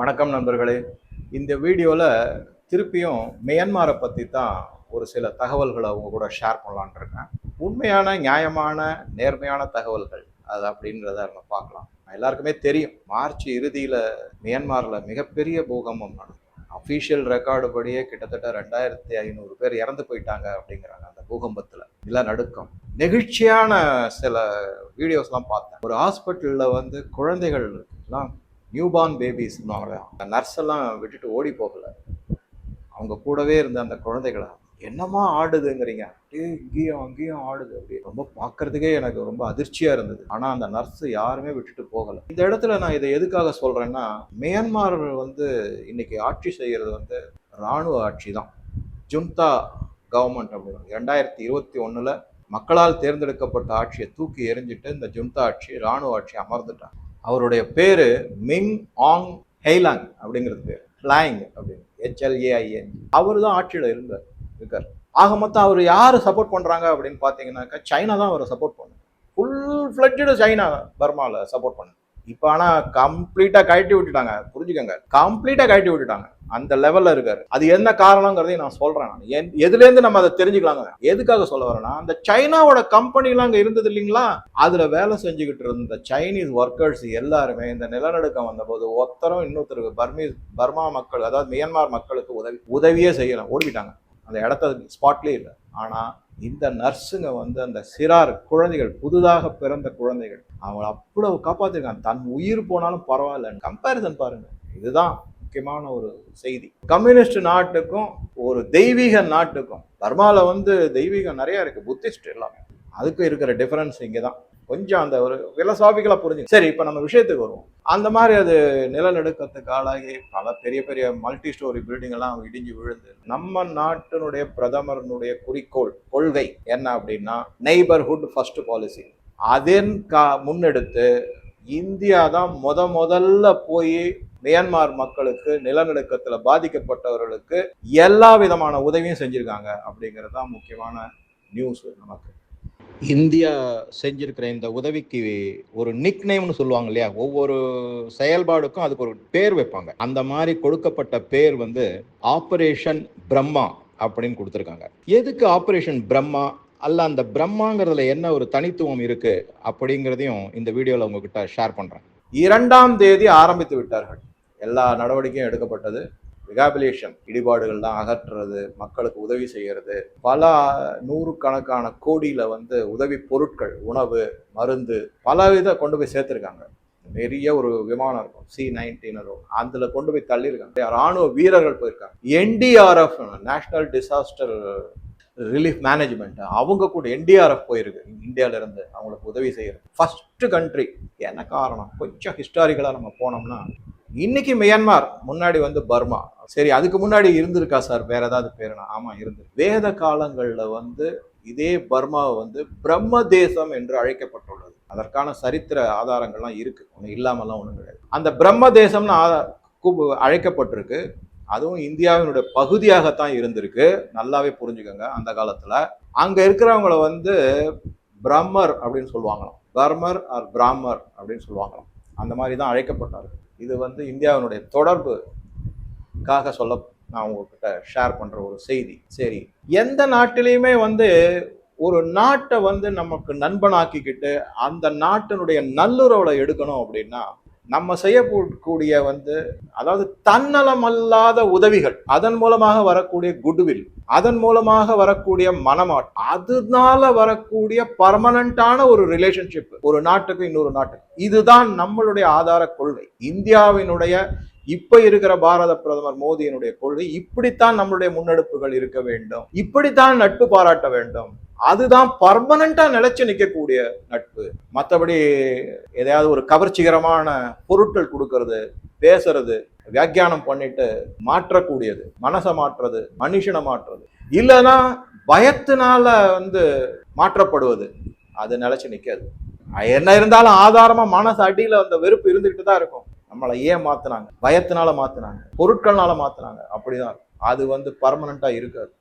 வணக்கம் நண்பர்களே. இந்த வீடியோவில் திருப்பியும் மியான்மாரை பற்றி தான் ஒரு சில தகவல்களை அவங்க கூட ஷேர் பண்ணலான்னு இருக்கேன். உண்மையான நியாயமான நேர்மையான தகவல்கள் அது அப்படின்றத நம்ம பார்க்கலாம். எல்லாருக்குமே தெரியும் மார்ச் இறுதியில் மியான்மாரில் மிகப்பெரிய பூகம்பம் நடக்கும் அஃபீஷியல் ரெக்கார்டு படியே கிட்டத்தட்ட ரெண்டாயிரத்தி ஐநூறு பேர் இறந்து போயிட்டாங்க அப்படிங்கிறாங்க அந்த பூகம்பத்தில். நிலநடுக்கம் நெகிழ்ச்சியான சில வீடியோஸ்லாம் பார்த்தேன். ஒரு ஹாஸ்பிட்டலில் வந்து குழந்தைகள் எல்லாம் நியூபார்ன் பேபிஸ்னுவாங்க அந்த நர்ஸ் எல்லாம் விட்டுட்டு ஓடி போகல. அவங்க கூடவே இருந்த அந்த குழந்தைகளை என்னமா ஆடுதுங்கிறீங்க? அப்படியே இங்கேயும் அங்கேயும் ஆடுது. அப்படி ரொம்ப பார்க்கறதுக்கே எனக்கு ரொம்ப அதிர்ச்சியாக இருந்தது. ஆனால் அந்த நர்ஸு யாருமே விட்டுட்டு போகலை. இந்த இடத்துல நான் இதை எதுக்காக சொல்கிறேன்னா மியான்மார் வந்து இன்னைக்கு ஆட்சி செய்கிறது வந்து இராணுவ ஆட்சி தான். ஜுன்தா கவர்மெண்ட் அப்படின்னு. ரெண்டாயிரத்தி இருபத்தி ஒன்றில் மக்களால் தேர்ந்தெடுக்கப்பட்ட ஆட்சியை தூக்கி எறிஞ்சிட்டு இந்த ஜுன்தா ஆட்சி இராணுவ ஆட்சி அமர்ந்துட்டாங்க. அவருடைய பேர் மிங் ஆங் ஹெய்லாங் அப்படிங்கிறது பேர். ஃப்ளாங் அப்படின்னு. ஹெச்எல்ஏஐஎன் அவர் தான் ஆட்சியில் இருந்தார் இருக்கார். ஆக மொத்தம் அவர் யார் சப்போர்ட் பண்ணுறாங்க அப்படின்னு பார்த்தீங்கன்னாக்கா சைனா தான் அவரை சப்போர்ட் பண்ணு ஃபுல் ஃப்ளட்ஜடு சைனா பர்மாவில் சப்போர்ட் பண்ணு இப்போ ஆனால் கம்ப்ளீட்டாக கழட்டி விட்டுட்டாங்க. புரிஞ்சுக்கோங்க. கம்ப்ளீட்டாக கழட்டி விட்டுட்டாங்க. அந்த லெவலில் இருக்காரு. அது என்ன காரணங்கிறதையும் நான் சொல்கிறேன் நான். என் எதுலேருந்து நம்ம அதை தெரிஞ்சுக்கலாங்க. எதுக்காக சொல்ல வரேன்னா அந்த சைனாவோட கம்பெனிலாம் அங்கே இருந்தது இல்லைங்களா? அதில் வேலை செஞ்சுக்கிட்டு இருந்த சைனீஸ் ஒர்க்கர்ஸ் எல்லாருமே இந்த நிலநடுக்கம் வந்தபோது ஒருத்தரும் இன்னொருத்தருக்கு பர்மீஸ் பர்மா மக்கள் அதாவது மியான்மர் மக்களுக்கு உதவி உதவியே செய்யலாம் ஓடிவிட்டாங்க. அந்த இடத்த ஸ்பாட்லேயே இல்லை. ஆனால் இந்த நர்ஸுங்க வந்து அந்த சிறார் குழந்தைகள் புதுதாக பிறந்த குழந்தைகள் அவங்கள அவ்வளவு காப்பாற்றிருக்காங்க தன் உயிர் போனாலும் பரவாயில்ல. கம்பேரிசன் பாருங்க. இதுதான் முக்கியமான ஒரு செய்தி. கம்யூனிஸ்ட் நாட்டுக்கும் ஒரு தெய்வீக நாட்டுக்கும் பர்மாவில் வந்து தெய்வீகம் நிறையா இருக்குது புத்திஸ்ட் எல்லாமே. அதுக்கும் இருக்கிற டிஃபரன்ஸ் இங்கே தான் கொஞ்சம் அந்த ஒரு ஃபிலசாபிக்கலாக புரிஞ்சு. சரி இப்போ நம்ம விஷயத்துக்கு வருவோம். அந்த மாதிரி அது நிலநடுக்கத்துக்கு ஆளாகி பல பெரிய பெரிய மல்டி ஸ்டோரி பில்டிங் எல்லாம் இடிஞ்சு விழுந்து நம்ம நாட்டினுடைய பிரதமரனுடைய குறிக்கோள் கொள்கை என்ன அப்படின்னா நெய்பர்ஹுட் ஃபர்ஸ்ட் பாலிசி அதன் கா முன்னெடுத்து இந்தியா தான் முத முதல்ல போய் மியான்மார் மக்களுக்கு நிலநடுக்கத்தில் பாதிக்கப்பட்டவர்களுக்கு எல்லா விதமான உதவியும் செஞ்சுருக்காங்க அப்படிங்கிறது தான் முக்கியமான நியூஸ் நமக்கு. இந்தியா செஞ்சிருக்கிற இந்த உதவிக்கு ஒரு நிக் நேம்னு சொல்லுவாங்க இல்லையா? ஒவ்வொரு செயல்பாடுக்கும் அதுக்கு ஒரு பேர் வைப்பாங்க. அந்த மாதிரி கொடுக்கப்பட்ட பேர் வந்து ஆபரேஷன் பிரம்மா அப்படின்னு கொடுத்துருக்காங்க. எதுக்கு ஆபரேஷன் பிரம்மா அல்ல அந்த பிரம்மாங்கிறதுல என்ன ஒரு தனித்துவம் இருக்கு அப்படிங்கிறதையும் இந்த வீடியோவில் உங்ககிட்ட ஷேர் பண்றேன். இரண்டாம் தேதி ஆரம்பித்து விட்டார்கள். எல்லா நடவடிக்கையும் எடுக்கப்பட்டது. ரிகாபிலேஷன் இடிபாடுகள்லாம் அகற்றுறது மக்களுக்கு உதவி செய்கிறது பல நூறுக்கணக்கான கோடியில் வந்து உதவி பொருட்கள் உணவு மருந்து பல இதை கொண்டு போய் சேர்த்துருக்காங்க. பெரிய ஒரு விமானம் இருக்கும் சி நைன்டீன் அதில் கொண்டு போய் தள்ளியிருக்காங்க. ராணுவ வீரர்கள் போயிருக்காங்க. NDRF national disaster relief management அவங்க கூட என்டிஆர்எஃப் போயிருக்கு. இந்தியாவிலேருந்து அவங்களுக்கு உதவி செய்கிறது ஃபஸ்ட்டு கண்ட்ரி என்ன காரணம்? கொஞ்சம் ஹிஸ்டாரிக்கலாக நம்ம போனோம்னா இன்னைக்கு மியான்மார் முன்னாடி வந்து பர்மா. சரி அதுக்கு முன்னாடி இருந்திருக்கா சார்? வேற ஏதாவது பேருனா? ஆமா இருந்து வேத காலங்கள்ல வந்து இதே பர்மாவை வந்து பிரம்ம தேசம் என்று அழைக்கப்பட்டுள்ளது. அதற்கான சரித்திர ஆதாரங்கள்லாம் இருக்கு. ஒன்றும் இல்லாமலாம் ஒன்றும் கிடையாது. அந்த பிரம்ம தேசம்னு கூப்பு- அழைக்கப்பட்டிருக்கு. அதுவும் இந்தியாவினுடைய பகுதியாகத்தான் இருந்திருக்கு. நல்லாவே புரிஞ்சுக்கோங்க அந்த காலத்தில். அங்கே இருக்கிறவங்கள வந்து பிரம்மர் அப்படின்னு சொல்லுவாங்களாம். பர்மர் ஆர் பிராமர் அப்படின்னு சொல்லுவாங்களாம். அந்த மாதிரி தான் அழைக்கப்பட்டார்கள் இது வந்து இந்தியாவினுடைய தொடர்புக்காக சொல்ல நான் உங்ககிட்ட ஷேர் பண்ணுற ஒரு செய்தி. சரி எந்த நாட்டிலையுமே வந்து ஒரு நாட்டை வந்து நமக்கு நண்பனாக்கிக்கிட்டு அந்த நாட்டினுடைய நல்லுறவில் எடுக்கணும் அப்படின்னா நம்ம செய்யக்கூடிய வந்து அதாவது தன்னலம் அல்லாத உதவிகள் அதன் மூலமாக வரக்கூடிய குட்வில் அதன் மூலமாக வரக்கூடிய மனமாட் அதனால வரக்கூடிய பர்மனண்டான ஒரு ரிலேஷன்ஷிப் ஒரு நாட்டுக்கு இன்னொரு நாட்டுக்கு இதுதான் நம்மளுடைய ஆதார கொள்கை. இந்தியாவினுடைய இப்ப இருக்கிற பாரத பிரதமர் மோடியினுடைய கொள்கை இப்படித்தான் நம்மளுடைய முன்னெடுப்புகள் இருக்க வேண்டும். இப்படித்தான் நட்பு பாராட்ட வேண்டும். அதுதான் பர்மனண்டா நிலைச்சு நிற்கக்கூடிய நட்பு. மற்றபடி எதையாவது ஒரு கவர்ச்சிகரமான பொருட்கள் கொடுக்கறது பேசுறது வியாக்கியானம் பண்ணிட்டு மாற்றக்கூடியது. மனசை மாற்றுறது மனுஷனை மாற்றுறது. இல்லைன்னா பயத்தினால வந்து மாற்றப்படுவது. அது நிலைச்சு நிற்காது என்ன இருந்தாலும் ஆதாரமா மனசு அடியில் அந்த வெறுப்பு இருந்துகிட்டு தான் இருக்கும். நம்மளை ஏன் மாத்துனாங்க? பயத்தினால மாத்துனாங்க. பொருட்கள்னால மாத்துனாங்க. அப்படிதான். அது வந்து பர்மனண்டா இருக்காது.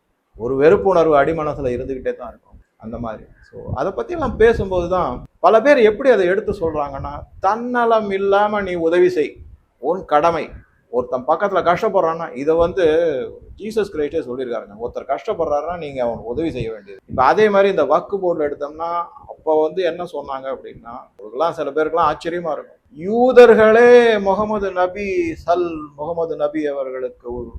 ஒரு வெறுப்புணர்வு அடிமனசில் இருந்துகிட்டே தான் இருக்கும். அந்த மாதிரி. ஸோ அதை பற்றி எல்லாம் பேசும்போது தான் பல பேர் எப்படி அதை எடுத்து சொல்கிறாங்கன்னா தன்னலம் இல்லாமல் நீ உதவி செய். உன் கடமை. ஒருத்தன் பக்கத்தில் கஷ்டப்படுறான்னா இதை வந்து ஜீசஸ் கிரைஸ்டே சொல்லியிருக்காருங்க. ஒருத்தர் கஷ்டப்படுறாருன்னா நீங்கள் அவனுக்கு உதவி செய்ய வேண்டியது. இப்போ அதே மாதிரி இந்த வக்கு போர்டில் எடுத்தோம்னா அப்போ வந்து என்ன சொன்னாங்க அப்படின்னா அவங்களுக்குலாம் சில பேருக்குலாம் ஆச்சரியமாக இருக்கும். யூதர்களே முகமது நபி சல் முகமது நபி அவர்களுக்கு ஒரு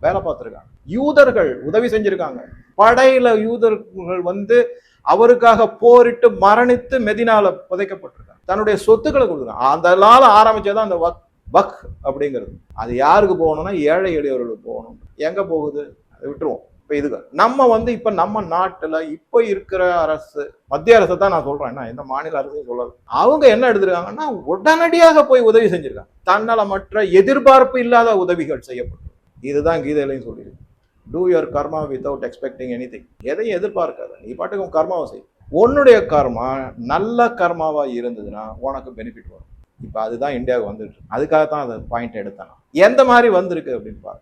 வேலை பார்த்துருக்காங்க. யூதர்கள் உதவி செஞ்சிருக்காங்க. படையில யூதர்கள் வந்து அவருக்காக போரிட்டு மரணித்து மெதினால புதைக்கப்பட்டிருக்காங்க. தன்னுடைய சொத்துக்களை கொடுத்துருக்காங்க அந்த ஆரம்பிச்சதான் அந்த வக் வக் அப்படிங்கிறது. அது யாருக்கு போகணும்னா ஏழை எளியவர்களுக்கு போகணும். எங்க போகுது? அதை விட்டுருவோம். இப்போ இதுக்கு நம்ம வந்து இப்போ நம்ம நாட்டில் இப்போ இருக்கிற அரசு மத்திய அரசை தான் நான் சொல்கிறேன் நான் எந்த மாநில அரசையும் சொல்லல. அவங்க என்ன எடுத்திருக்காங்கன்னா உடனடியாக போய் உதவி செஞ்சுருக்காங்க. தன்னலமற்ற எதிர்பார்ப்பு இல்லாத உதவிகள் செய்யப்படும். இதுதான் கீதையிலையும் சொல்லியிருக்கு. Do your karma without expecting anything எதையும் எதிர்பார்க்காத. நீ பாட்டுக்கு உன் கர்மாவை செய். உன்னுடைய கர்மா நல்ல கர்மாவாக இருந்ததுன்னா உனக்கு பெனிஃபிட் வரும். இப்போ அதுதான் இந்தியாவுக்கு வந்துட்டு அதுக்காக தான் அந்த பாயிண்ட் எடுத்தேன் எந்த மாதிரி வந்திருக்கு அப்படின்னு பாரு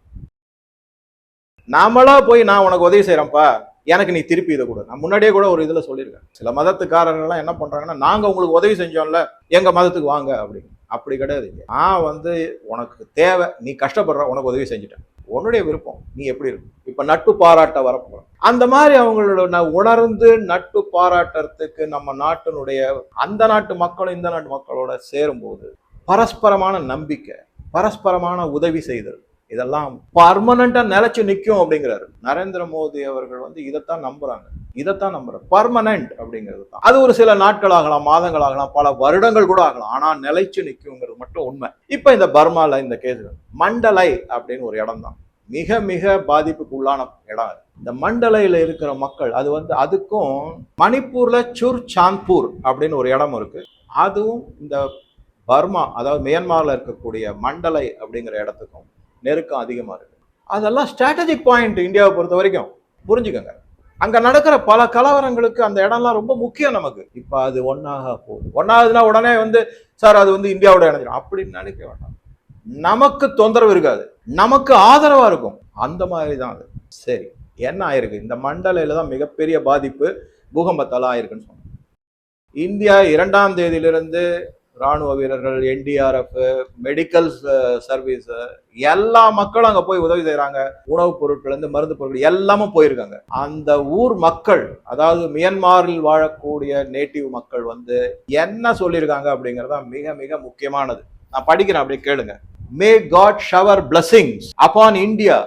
நாமளா போய் நான் உனக்கு உதவி செய்கிறேன்ப்பா எனக்கு நீ திருப்பி இதை கொடு. நான் முன்னாடியே கூட ஒரு இதில் சொல்லியிருக்கேன். சில மதத்துக்காரங்கள்லாம் என்ன பண்ணுறாங்கன்னா நாங்கள் உங்களுக்கு உதவி செஞ்சோம்ல எங்கள் மதத்துக்கு வாங்க அப்படின்னு. அப்படி கிடையாது நான் வந்து உனக்கு தேவை நீ கஷ்டப்படுற உனக்கு உதவி செஞ்சுட்டேன். உன்னுடைய விருப்பம் நீ எப்படி இருக்கும் இப்போ நட்பு பாராட்ட வரப்போகிறோம் அந்த மாதிரி அவங்களோட நான் உணர்ந்து நட்பு பாராட்டுறதுக்கு நம்ம நாட்டினுடைய அந்த நாட்டு மக்களும் இந்த நாட்டு மக்களோட சேரும்போது பரஸ்பரமான நம்பிக்கை பரஸ்பரமான உதவி செய்தல் இதெல்லாம் பர்மனண்டா நிலைச்சு நிற்கும் அப்படிங்கிறாரு. நரேந்திர மோடி அவர்கள் வந்து இதைத்தான் நம்புறாங்க. இதைத்தான் நம்புறாங்க பர்மனன்ட் அப்படிங்கிறது தான். அது ஒரு சில நாட்கள் ஆகலாம் மாதங்கள் ஆகலாம் பல வருடங்கள் கூட ஆகலாம். ஆனா நிலைச்சு நிற்குங்கிறது மட்டும் உண்மை. இப்ப இந்த பர்மால இந்த கேஸ் மண்டலை அப்படின்னு ஒரு இடம் தான். மிக மிக பாதிப்புக்கு உள்ளான இடம் அது. இந்த மண்டலையில் இருக்கிற மக்கள் அது வந்து அதுக்கும் மணிப்பூர்ல சுர் சாந்த்பூர் அப்படின்னு ஒரு இடம் இருக்கு. அதுவும் இந்த பர்மா அதாவது மியான்மரில் இருக்கக்கூடிய மண்டலை அப்படிங்கிற இடத்துக்கும் நெருக்கம் அதிகமாக இருக்கு. அதெல்லாம் ஸ்ட்ராட்டஜிக் பாயிண்ட் இந்தியாவை பொறுத்த வரைக்கும். புரிஞ்சுக்கோங்க. அங்கே நடக்கிற பல கலவரங்களுக்கு அந்த இடம்லாம் ரொம்ப முக்கியம் நமக்கு. இப்போ அது ஒன்றாக போகுது. ஒன்றாவதுனா உடனே வந்து சார் அது வந்து இந்தியாவோட இணைஞ்சிடும் அப்படின்னு நினைக்க வேண்டாம். நமக்கு தொந்தரவு இருக்காது. நமக்கு ஆதரவாக இருக்கும். அந்த மாதிரி தான் அது. சரி என்ன ஆயிருக்கு? இந்த மண்டலையில் தான் மிகப்பெரிய பாதிப்பு பூகம்பத்தால் ஆயிருக்குன்னு சொன்னோம். இந்தியா இரண்டாம் தேதியிலிருந்து ராணுவ வீரர்கள் என்டிஆர்எஃப் மெடிக்கல் சர்வீஸ் எல்லா மக்களும் அங்கே போய் உதவி செய்கிறாங்க உணவுப் பொருட்கள்லேருந்து மருந்து பொருட்கள் எல்லாமே போயிருக்காங்க. அந்த ஊர் மக்கள் அதாவது மியான்மரில் வாழக்கூடிய நேட்டிவ் மக்கள் வந்து என்ன சொல்லியிருக்காங்க அப்படிங்கறதா மிக மிக முக்கியமானது. நான் படிக்கிறேன் அப்படியே கேளுங்க. May God shower blessings upon India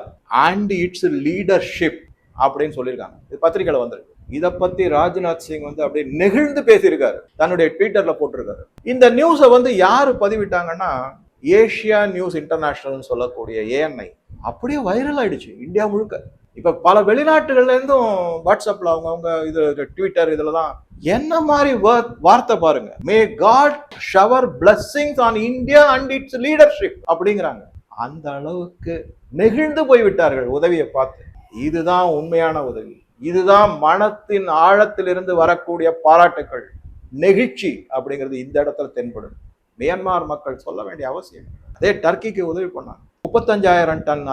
and its leadership அப்படின்னு சொல்லியிருக்காங்க. இது பத்திரிக்கையில் வந்திருக்கு. இதை பத்தி ராஜ்நாத் சிங் வந்து அப்படியே நெகிழ்ந்து பேசியிருக்காரு. தன்னுடைய ட்விட்டர்ல போட்டிருக்காரு. இந்த நியூஸை வந்து யாரு பதிவிட்டாங்கன்னா ஏஷியா நியூஸ் இன்டர்நேஷனல்னு சொல்லக்கூடிய ஏஎன்ஐ. அப்படியே வைரல் ஆயிடுச்சு இந்தியா முழுக்க. இப்ப பல வெளிநாட்டுகள்ல இருந்தும் வாட்ஸ்அப்ல அவங்க அவங்க இது ட்விட்டர் இதுல தான் என்ன மாதிரி வார்த்தை பாருங்க. May God shower blessings on India and its leadership அப்படிங்கிறாங்க. அந்த அளவுக்கு நெகிழ்ந்து போய் விட்டார்கள் உதவியை பார்த்து. இதுதான் உண்மையான உதவி. இதுதான் மனத்தின் ஆழத்திலிருந்து வரக்கூடிய பாராட்டுக்கள். நெகிழ்ச்சி அப்படிங்கிறது இந்த இடத்துல தென்படும். மியான்மர் மக்கள் சொல்ல வேண்டிய அவசியம் அதே டர்க்கிக்கு உதவி பண்ணாங்க. முப்பத்தஞ்சாயிரம் டன்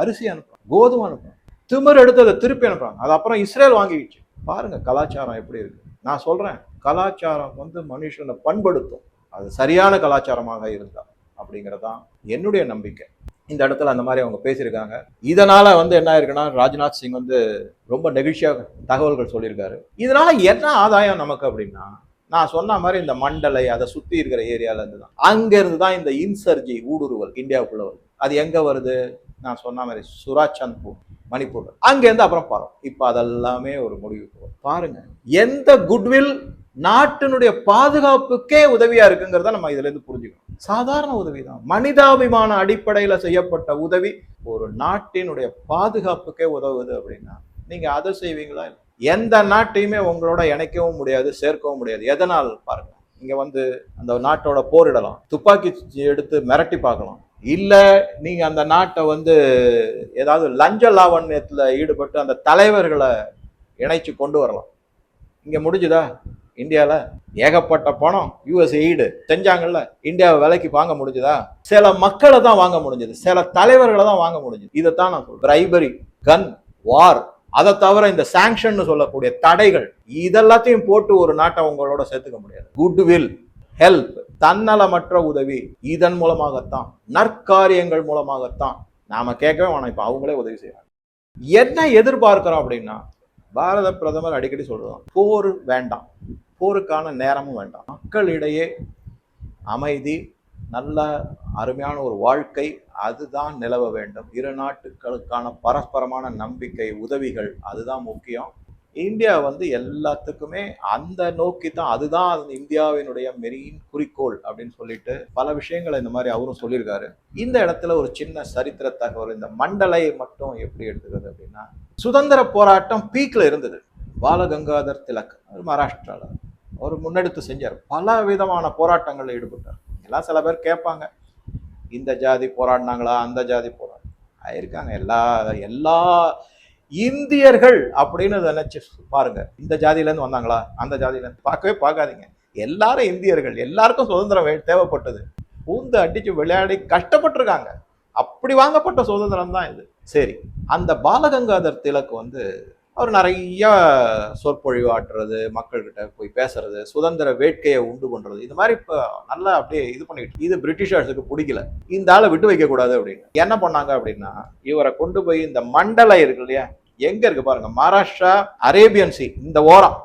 அரிசி அனுப்புறாங்க. கோதுமை அனுப்புறாங்க. திமிர் எடுத்து அதை திருப்பி அனுப்புறாங்க. அது அப்புறம் இஸ்ரேல் வாங்கிக்கிச்சு. பாருங்க கலாச்சாரம் எப்படி இருக்கு. நான் சொல்றேன் கலாச்சாரம் வந்து மனுஷனை பண்படுத்தும். அது சரியான கலாச்சாரமாக இருந்தா அப்படிங்கிறதான் என்னுடைய நம்பிக்கை. இந்த இடத்துல அந்த மாதிரி அவங்க பேசியிருக்காங்க. இதனால் வந்து என்ன ஆயிருக்குன்னா ராஜ்நாத் சிங் வந்து ரொம்ப நெகிழ்ச்சியாக தகவல்கள் சொல்லியிருக்காரு. இதனால என்ன ஆதாயம் நமக்கு அப்படின்னா நான் சொன்ன மாதிரி இந்த மண்டலை அதை சுற்றி இருக்கிற ஏரியாவிலேருந்து தான் அங்கேருந்து தான் இந்த இன்சர்ஜி ஊடுருவல் இந்தியாவுக்குள்ள வருது. அது எங்கே வருது? நான் சொன்ன மாதிரி சுராச்சந்த்பூர் மணிப்பூர். அங்கேருந்து அப்புறம் பரம் இப்போ அதெல்லாமே ஒரு முடிவுக்கு பாருங்க எந்த குட்வில் நாட்டினுடைய பாதுகாப்புக்கே உதவியா இருக்குங்கிறத நம்ம இதுலேருந்து புரிஞ்சுக்கணும். சாதாரண உதவி தான். மனிதாபிமான அடிப்படையில் செய்யப்பட்ட உதவி ஒரு நாட்டினுடைய பாதுகாப்புக்கே உதவுது அப்படின்னா நீங்க அதை செய்வீங்களா? எந்த நாட்டையுமே உங்களோட இணைக்கவும் முடியாது சேர்க்கவும் முடியாது. எதனால்? பாருங்க. இங்க வந்து அந்த நாட்டோட போரிடலாம் துப்பாக்கி எடுத்து மிரட்டி பார்க்கலாம். இல்லை நீங்கள் அந்த நாட்டை வந்து ஏதாவது லஞ்ச லாவண்யத்தில் ஈடுபட்டு அந்த தலைவர்களை இணைச்சு கொண்டு வரலாம். இங்கே முடிஞ்சுதா? இந்தியாவில் ஏகப்பட்ட பணம் யூஎஸ் ஈடு செஞ்சாங்கல்ல இந்தியாவை விலைக்கு வாங்க முடிஞ்சதா? சில மக்களை தான் வாங்க முடிஞ்சது. சில தலைவர்களை தான் வாங்க முடிஞ்சது. இதைத்தான் நான் சொல்றேன். பிரைபரி கன் வார் அதை தவிர இந்த சாங்ஷன் சொல்லக்கூடிய தடைகள் இதெல்லாத்தையும் போட்டு ஒரு நாட்டை உங்களோட சேர்த்துக்க முடியாது. குட்வில் ஹெல்ப் தன்னலமற்ற உதவி இதன் மூலமாகத்தான் நற்காரியங்கள் மூலமாகத்தான் நாம கேட்கவே வேணாம். இப்போ அவங்களே உதவி செய்யறாங்க என்ன எதிர்பார்க்கிறோம் அப்படின்னா பாரத பிரதமர் அடிக்கடி சொல்றோம் போர் வேண்டாம். போருக்கான நேரமும் வேண்டாம். மக்களிடையே அமைதி நல்ல அருமையான ஒரு வாழ்க்கை அதுதான் நிலவ வேண்டும். இரு நாட்டுகளுக்கான பரஸ்பரமான நம்பிக்கை உதவிகள் அதுதான் முக்கியம். இந்தியா வந்து எல்லாத்துக்குமே அந்த நோக்கி தான் அதுதான் இந்தியாவினுடைய மெரியின் குறிக்கோள் அப்படின்னு சொல்லிட்டு பல விஷயங்களை இந்த மாதிரி அவரும் சொல்லியிருக்காரு. இந்த இடத்துல ஒரு சின்ன சரித்திர தகவல் இந்த மண்டலை மட்டும் எப்படி எடுத்துக்கிறது அப்படின்னா சுதந்திர போராட்டம் பீக்ல இருந்தது. பாலகங்காதர் திலக் அவர் மகாராஷ்டிரால. அவர் முன்னெடுத்து செஞ்சார். பல விதமான போராட்டங்களில் ஈடுபட்டார். எல்லாம் சில பேர் கேட்பாங்க. இந்த ஜாதி போராடினாங்களா? அந்த ஜாதி போராடி. ஆயிருக்காங்க. எல்லா எல்லா இந்தியர்கள் அப்படின்னு நினைச்சு பாருங்க. இந்த ஜாதியிலேருந்து வந்தாங்களா? அந்த ஜாதியிலேருந்து. பார்க்கவே பார்க்காதீங்க. எல்லாரும் இந்தியர்கள். எல்லாருக்கும் சுதந்திரம் தேவைப்பட்டது. பூந்து அடிச்சு விளையாடி கஷ்டப்பட்டிருக்காங்க. அப்படி வாங்கப்பட்ட சுதந்திரம் தான் இது. சரி. அந்த பாலகங்காதர் திலக் வந்து அவர் நிறையா சொற்பொழிவு ஆட்டுறது மக்கள்கிட்ட போய் பேசுறது சுதந்திர வேட்கையை உண்டு பண்றது இது மாதிரி இப்போ நல்லா அப்படியே இது பண்ணிட்டு இது பிரிட்டிஷர்ஸுக்கு பிடிக்கல. இந்த ஆளை விட்டு வைக்க கூடாது அப்படின்னு. என்ன பண்ணாங்க அப்படின்னா இவரை கொண்டு போய் இந்த மண்டலம் இருக்கு இல்லையா? எங்க இருக்கு பாருங்க மகாராஷ்டிரா அரேபியன் சி இந்த ஓரம்.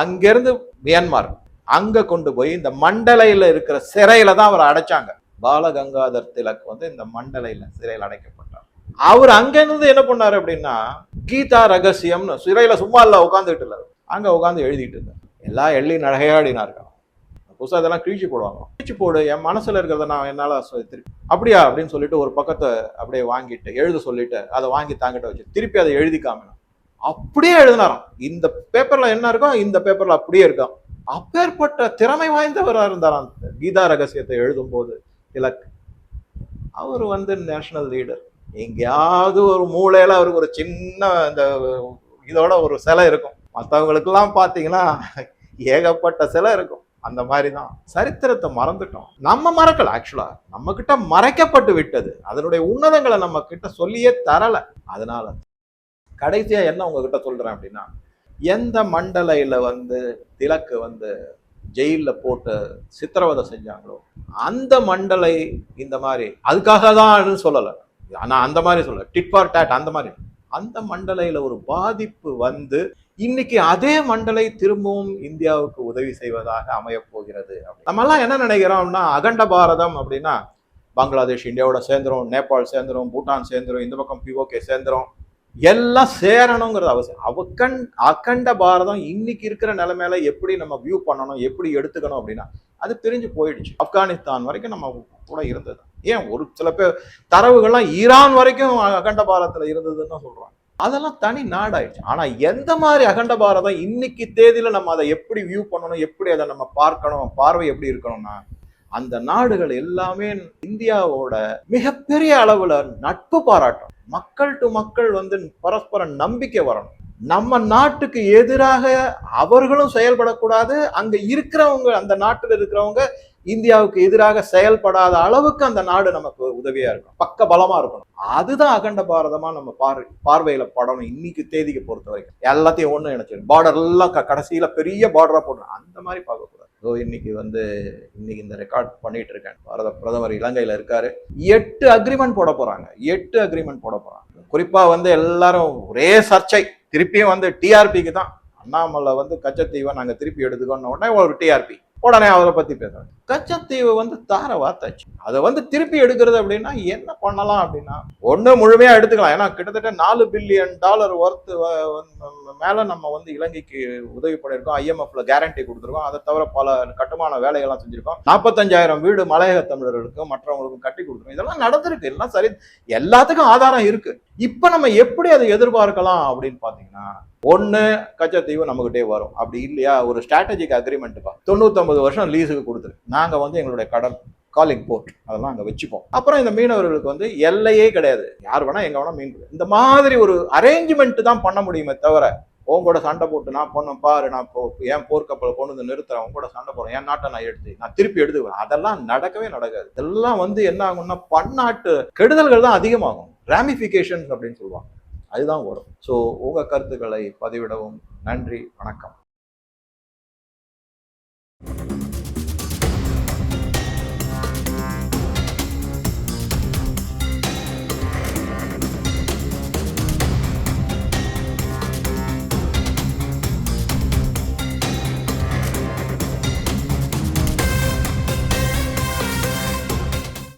அங்கிருந்து மியான்மார். அங்க கொண்டு போய் இந்த மண்டலையில இருக்கிற சிறையில தான் அவரை அடைச்சாங்க. பாலகங்காதர் திலக் வந்து இந்த மண்டலையில சிறையில் அடைக்கப்பட்டார். அவர் அங்கேருந்து என்ன பண்ணாரு அப்படின்னா கீதா ரகசியம்னு சிறையில் சும்மா இல்லை உட்காந்துட்டு இல்லை. அங்கே உட்காந்து எழுதிட்டு இருந்தேன். எல்லாம் எள்ளி நகையாடினார்கள். இதெல்லாம் கிழிச்சு போடுவாங்க. கிழிச்சு போடு என் மனசுல இருக்கிறத நான் என்னால் திருப்பி அப்படியா அப்படின்னு சொல்லிட்டு ஒரு பக்கத்தை அப்படியே வாங்கிட்டு எழுத சொல்லிட்டு அதை வாங்கி தாங்கிட்ட வச்சு திருப்பி அதை எழுதி காமினான். அப்படியே எழுதினாராம். இந்த பேப்பர்ல என்ன இருக்கோ இந்த பேப்பர்ல அப்படியே இருக்கும் அப்பேற்பட்ட திறமை வாய்ந்தவராக இருந்தாராம். கீதா ரகசியத்தை எழுதும் போது திலக் அவர் வந்து நேஷனல் லீடர் எங்கேயாவது ஒரு மூளையில் அவருக்கு ஒரு சின்ன இந்த இதோட ஒரு சிலை இருக்கும். மற்றவங்களுக்கெல்லாம் பார்த்தீங்கன்னா ஏகப்பட்ட சிலை இருக்கும். அந்த மாதிரி தான் சரித்திரத்தை மறந்துட்டோம். நம்ம மறக்கல ஆக்சுவலா நம்ம கிட்ட மறைக்கப்பட்டு விட்டது. அதனுடைய உன்னதங்களை நம்ம கிட்ட சொல்லியே தரல. அதனால கடைசியா என்ன உங்ககிட்ட சொல்றேன் அப்படின்னா எந்த மண்டலையில வந்து திலக்கு வந்து ஜெயிலில் போட்டு சித்திரவதை செஞ்சாங்களோ அந்த மண்டலை இந்த மாதிரி அதுக்காக தான் சொல்லலை. ஆனால் அந்த மாதிரி சொல்ல டிட் ஃபார் டேட் அந்த மாதிரி. அந்த மண்டலையில் ஒரு பாதிப்பு வந்து இன்னைக்கு அதே மண்டலை திரும்பவும் இந்தியாவுக்கு உதவி செய்வதாக அமையப்போகிறது நம்மெல்லாம் என்ன நினைக்கிறோம்னா அகண்ட பாரதம் அப்படின்னா பங்களாதேஷ் இந்தியாவோட சேர்ந்துரும் நேபாள் சேர்ந்துரும் பூட்டான் சேர்ந்துரும் இந்த பக்கம் பிஓகே சேர்ந்துரும். எல்லாம் சேரணுங்கிறது அவசியம். அவக்கண் அகண்ட பாரதம் இன்னைக்கு இருக்கிற நிலைமையில எப்படி நம்ம வியூ பண்ணணும் எப்படி எடுத்துக்கணும் அப்படின்னா அது பிரிஞ்சு போயிடுச்சு. ஆப்கானிஸ்தான் வரைக்கும் நம்ம கூட இருந்தது. ஏன்? ஒரு சில பேர் தரவுகள்லாம் ஈரான் வரைக்கும் அகண்ட பாரத்தில் இருந்ததுன்னு தான் சொல்றாங்க. அதெல்லாம் தனி நாடாயிடுச்சு. ஆனா எந்த மாதிரி அகண்ட பாரதம் இன்னைக்கு தேதியில நம்ம அதை எப்படி வியூ பண்ணணும் எப்படி அதை நம்ம பார்க்கணும் பார்வை எப்படி இருக்கணும்னா அந்த நாடுகள் எல்லாமே இந்தியாவோட மிகப்பெரிய அளவுல நட்பு பாராட்டும். மக்கள் டு மக்கள் வந்து பரஸ்பர நம்பிக்கை வரணும். நம்ம நாட்டுக்கு எதிராக அவர்களும் செயல்படக்கூடாது. அங்க இருக்கிறவங்க அந்த நாட்டில் இருக்கிறவங்க இந்தியாவுக்கு எதிராக செயல்படாத அளவுக்கு அந்த நாடு நமக்கு உதவியா இருக்கும் பக்க பலமா இருக்கணும். அதுதான் அகண்ட பாரதமா நம்ம பார்வை பார்வையில படணும் இன்னைக்கு தேதிக்கு பொறுத்த வரைக்கும். எல்லாத்தையும் ஒண்ணு நினைச்சிடும் பார்டர் எல்லாம் க- கடைசியில பெரிய பார்டரா போடணும். அந்த மாதிரி பார்க்கக்கூடாது ஸோ இன்னைக்கு வந்து இன்னைக்கு இந்த ரெக்கார்ட் பண்ணிட்டு இருக்கேன். பாரத பிரதமர் இலங்கையில இருக்காரு. எட்டு அக்ரிமெண்ட் போட போறாங்க. எட்டு அக்ரிமெண்ட் போட போறாங்க. குறிப்பா வந்து எல்லாரும் ஒரே சர்ச்சை. திருப்பியும் வந்து டிஆர்பிக்கு தான். அண்ணாமலை வந்து கச்சத்தீவை நாங்கள் திருப்பி எடுத்துக்கோன்னு உடனே ஒரு டிஆர்பி உடனே அவரை பத்தி பேசுறாங்க கச்சத்தீவு வந்து தார வாத்தாச்சு அதை வந்து திருப்பி எடுக்கிறது அப்படின்னா என்ன பண்ணலாம் அப்படின்னா ஒன்று முழுமையா எடுத்துக்கலாம். ஏன்னா கிட்டத்தட்ட நாலு பில்லியன் டாலர் ஒர்த் மேல நம்ம வந்து இலங்கைக்கு உதவி பண்ணியிருக்கோம். ஐஎம்எஃப்ல கேரண்டி கொடுத்துருக்கோம். அதை தவிர பல கட்டுமான வேலைகள்லாம் செஞ்சிருக்கோம். நாற்பத்தஞ்சாயிரம் வீடு மலையக தமிழர்களுக்கும் மற்றவங்களுக்கும் கட்டி கொடுத்துருக்கோம் இதெல்லாம் நடந்திருக்கு. எல்லாம் சரி. எல்லாத்துக்கும் ஆதாரம் இருக்கு. இப்ப நம்ம எப்படி அதை எதிர்பார்க்கலாம் அப்படின்னு பாத்தீங்கன்னா ஒண்ணு கச்சத்தீவு நம்மகிட்டே வரும். அப்படி இல்லையா? ஒரு ஸ்ட்ராட்டஜிக் அக்ரிமெண்ட்டுப்பா தொண்ணூத்தொன்பது வருஷம் லீஸுக்கு கொடுத்துரு. நாங்க வந்து எங்களுடைய கடன் காலிங் போர்ட் அதெல்லாம் அங்கே வச்சுப்போம். அப்புறம் இந்த மீனவர்களுக்கு வந்து எல்லையே கிடையாது. யார் வேணா எங்க வேணா மீன் இந்த மாதிரி ஒரு அரேஞ்ச்மெண்ட் தான் பண்ண முடியுமே தவிர உன் கூட சண்டை போட்டு நான் பொண்ணு பாரு நான் போ என் போர்க்கப்பலை கொண்டு வந்து நிறுத்துறேன் உன் கூட சண்டை போறேன் என் நாட்டை நான் எடுத்து நான் திருப்பி எடுத்துக்குவேன் அதெல்லாம் நடக்கவே நடக்காது. இதெல்லாம் வந்து என்ன ஆகும்னா பன்னாட்டு கெடுதல்கள் தான் அதிகமாகும். ரேமிஃபிகேஷன்ஸ் அப்படின்னு சொல்லுவாங்க. அதுதான் வரும். ஸோ உங்கள் கருத்துக்களை பதிவிடவும் நன்றி. வணக்கம்.